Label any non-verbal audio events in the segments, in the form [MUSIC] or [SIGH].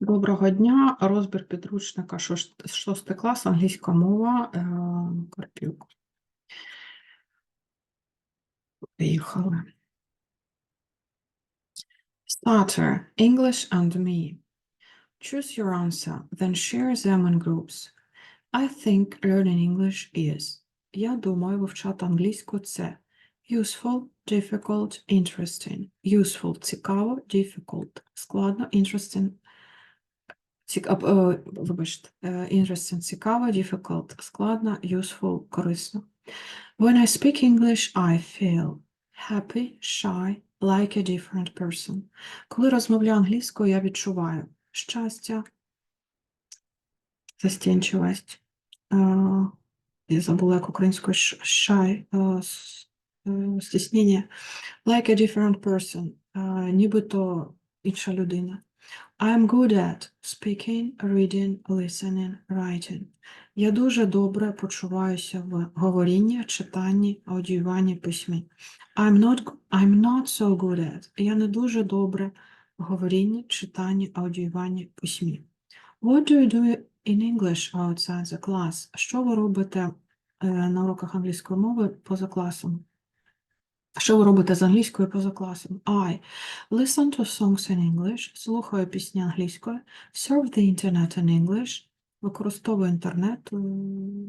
Доброго дня. Розбір підручника шост- шостий клас, англійська мова. е, Карпюк. Поїхали. Starter. English and me. Choose your answer, then share them in groups. I think learning English is. Я думаю, вивчати англійську це useful, difficult, interesting. Useful – цікаво, difficult – складно, interesting Цікав, е, вибачте, е, interesting, цікаво, difficult, складно, useful, корисно. When I speak English, I feel happy, shy, like a different person. Коли розмовляю англійською, я відчуваю щастя, застінчивість. Я забула, як українською shy, е, стіснення. Like a different person, нібито інша людина. I'm good at speaking, reading, listening, writing. Я дуже добре почуваюся в говорінні, читанні, аудіюванні, письмі. I'm not, I'm not so good at. Я не дуже добре в говорінні, читанні, аудіюванні, письмі. What do you do in English outside the class? Що ви робите е, на уроках англійської мови поза класом? Що ви робите з англійською поза класом? I listen to songs in English, слухаю пісні англійською, surf the internet in English, використовую інтернет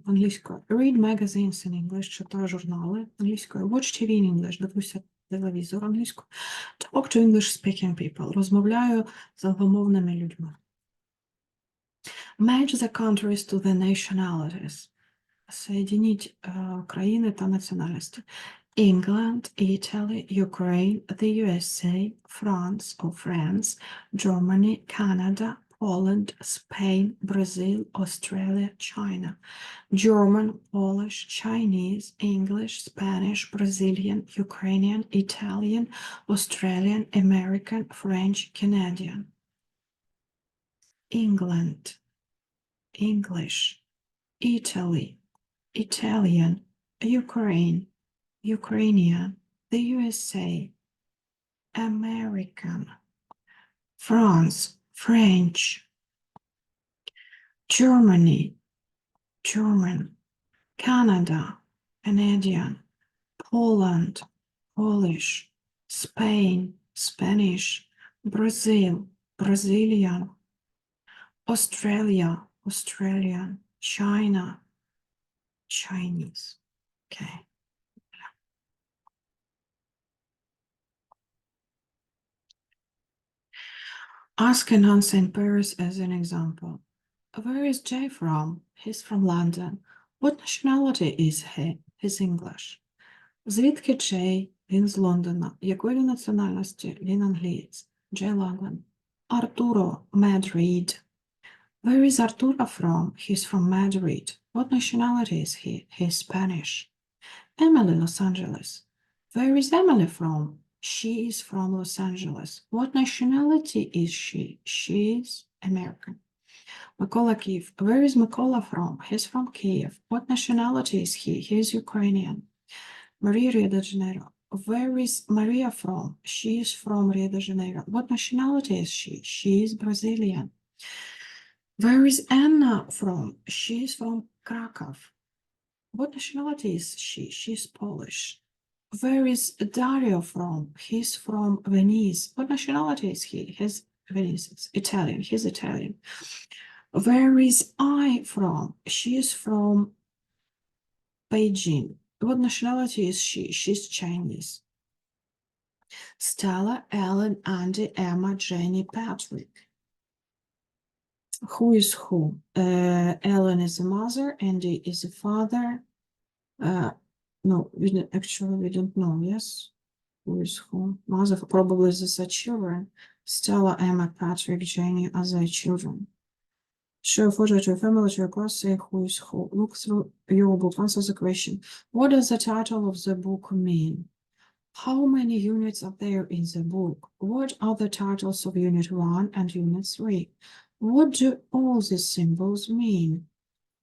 англійською, read magazines in English, читаю журнали англійською, watch TV in English, дивлюся телевізор англійською, talk to English speaking people, розмовляю з англомовними людьми. Match the countries to the nationalities. Соединіть е, країни та національності. England, Italy, Ukraine, the USA, France or France, Germany, Canada, Poland, Spain, Brazil, Australia, China. German, Polish, Chinese, English, Spanish, Brazilian, Ukrainian, Italian, Australian, American, French, Canadian. England, English, Italy, Italian, Ukraine, Ukrainian, the USA, American, France, French, Germany, German, Canada, Canadian, Poland, Polish, Spain, Spanish, Brazil, Brazilian, Australia, Australian, China, Chinese. Okay. Ask and answer in pairs as an example. Where is Jay from? He's from London. What nationality is he? He's English. Звідки Джей? Він з Лондона. Якої він національності? Він англієць. Джей Лондон. Артуро, Madrid. Where is Arturo from? He's from Madrid. What nationality is he? He's Spanish. Emily, Los Angeles. Where is Emily from? She is from Los Angeles. What nationality is she? She is American. Mikola Kiev. Where is Mikola from? He's from Kiev. What nationality is he? He is Ukrainian. Maria Rio de Janeiro. Where is Maria from? She is from Rio de Janeiro. What nationality is she? She is Brazilian. Where is Anna from? She is from Krakow. What nationality is she? She is Polish. Where is Dario from? He's from Venice. What nationality is he? He's Venice. It's Italian. He's Italian. Where is I from? She is from Beijing. What nationality is she? She's Chinese. Stella, Ellen, Andy, Emma, Jenny, Patrick. Who is who? Uh, Ellen is a mother, Andy is a father. Uh, no, we don't, actually we don't know, yes? Who is who? Mother probably is the children. Stella, Emma, Patrick, Jenny are their children. Show a photo to your family, to your class, say who is who. Look through your book, answer the question. What does the title of the book mean? How many units are there in the book? What are the titles of Unit 1 and Unit 3? What do all these symbols mean?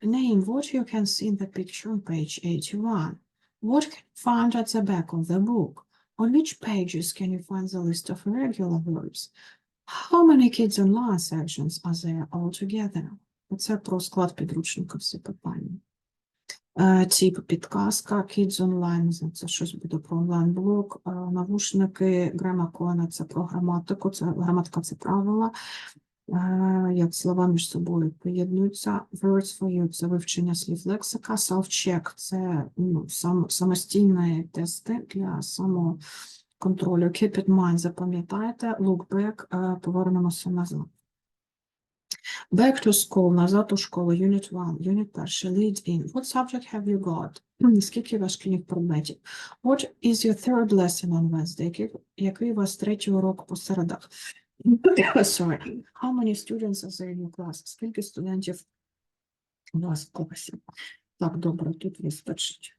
Name what you can see in the picture on page 81. What can you find at the back of the book? On which pages can you find the list of irregular verbs? How many kids online sections are there altogether? Це про склад підручника всі питання. Е, Тип підказка, Kids Online, це щось буде про онлайн-блок, е, навушники, грамакона, це про граматику, це граматика, це правила, е, як слова між собою поєднуються. Words for you – це вивчення слів лексика, self-check – це ну, сам, самостійні тести для самоконтролю. Keep in mind, запам'ятайте, look back, е, повернемося назад. Back to school, назад у школу, unit 1, unit 1, lead in. What subject have you got? [CLEARS THROAT] Скільки шкільних предметів? What is your third lesson on Wednesday? Який у вас третій урок по середах? [LAUGHS] Sorry. How many students are there in your class? Скільки студентів у вас в класі? Так, добре, тут вистачить.